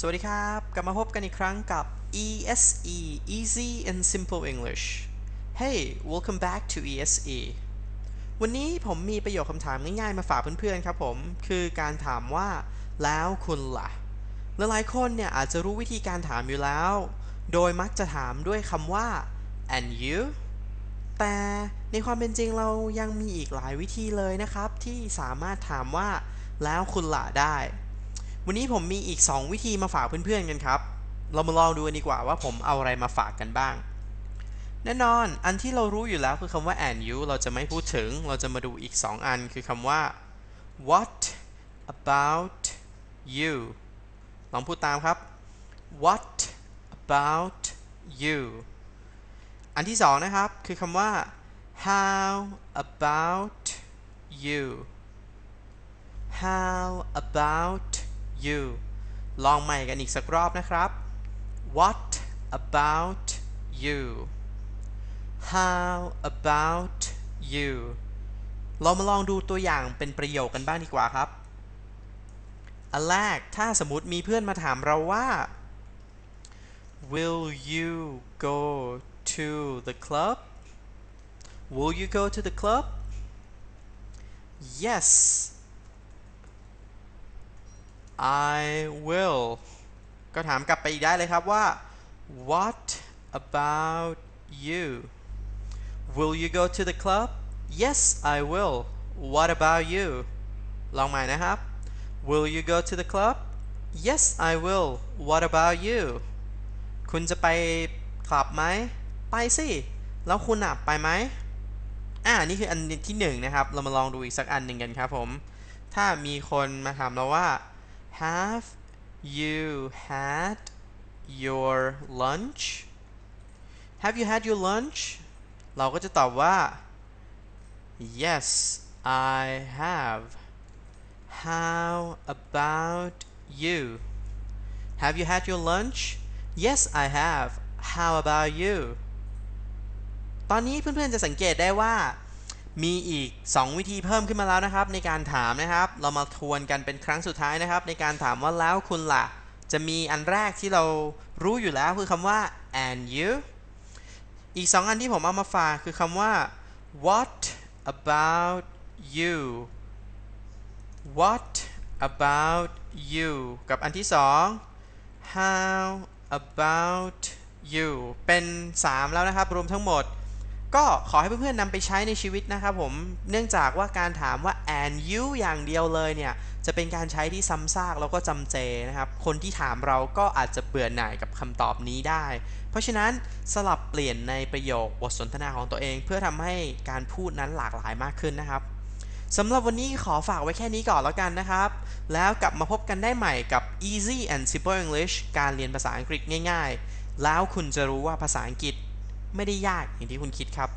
สวัสดีครับ กลับมาพบกันอีกครั้งกับ ESE Easy and Simple English Hey welcome back to ESE วันนี้ผมมีประโยคคำถามง่ายๆมาฝากเพื่อนๆครับผม คือการถามว่า แล้วคุณล่ะ หลายๆคนเนี่ยอาจจะรู้วิธีการถามอยู่แล้ว โดยมักจะถามด้วยคำว่า and you แต่ในความเป็นจริงเรายังมีอีกหลายวิธีเลยนะครับ ที่สามารถถามว่า แล้วคุณล่ะได้ วันนี้ผมมีอีก 2 วิธีมาฝากเพื่อนๆกันครับ เรามาลองดูกันดีกว่าว่าผมเอาอะไรมาฝากกันบ้าง แน่นอนอันที่เรารู้อยู่แล้วคือคำว่า and you เราจะไม่พูดถึง เราจะมาดูอีก 2 อันคือคำว่า what about you ลองพูดตามครับ what about you อันที่ 2 นะครับ คือคำว่า how about you how about you ลองใหม่กันอีกสักรอบนะครับ what about you how about you เรามาลองดูตัวอย่างเป็นประโยคกันบ้างดีกว่าครับ อันแรกถ้าสมมติมีเพื่อนมาถามเราว่า will you go to the club will you go to the club yes I will ก็ถามกลับไปอีกได้เลยครับว่า What about you Will you go to the club Yes I will What about you ลองใหม่นะครับ Will you go to the club Yes I will What about you คุณจะไปคลับไหม ไปสิ แล้วคุณอะไปไหมอ่า นี่คืออันที่หนึ่งนะครับ เรามาลองดูอีกสักอันหนึ่งกันครับผม ถ้ามีคนมาถามเราว่า Have you had your lunch Have you had your lunch เราก็จะตอบว่า Yes I have How about you Have you had your lunch Yes I have How about you ตอนนี้เพื่อนๆจะสังเกตได้ว่า มีอีก 2 วิธีเพิ่มขึ้นมาแล้วนะครับ ในการถามนะครับ เรามาทวนกันเป็นครั้งสุดท้ายนะครับ ในการถามว่าแล้วคุณล่ะ จะมีอันแรกที่เรารู้อยู่แล้วคือคำว่า and you อีก 2 อันที่ผมเอามาฝากคือคำว่า what about you what about you กับอันที่ 2 how about you เป็น 3 แล้วนะครับ รวมทั้งหมด ก็ขอให้เพื่อนๆนำไปใช้ในชีวิตนะครับผม เนื่องจากว่าการถามว่า and you อย่างเดียวเลยเนี่ย จะเป็นการใช้ที่ซ้ำซากแล้วก็จำเจนะครับ คนที่ถามเราก็อาจจะเบื่อหน่ายกับคำตอบนี้ได้ เพราะฉะนั้นสลับเปลี่ยนในประโยคบทสนทนาของตัวเอง เพื่อทำให้การพูดนั้นหลากหลายมากขึ้นนะครับสำหรับวันนี้ขอฝากไว้แค่นี้ก่อนแล้วกันนะครับ แล้วกลับมาพบกันได้ใหม่กับ Easy and Simple English การเรียนภาษาอังกฤษง่าย ๆ แล้วคุณจะรู้ว่าภาษาอังกฤษ ไม่ได้ยากอย่างที่คุณคิดครับ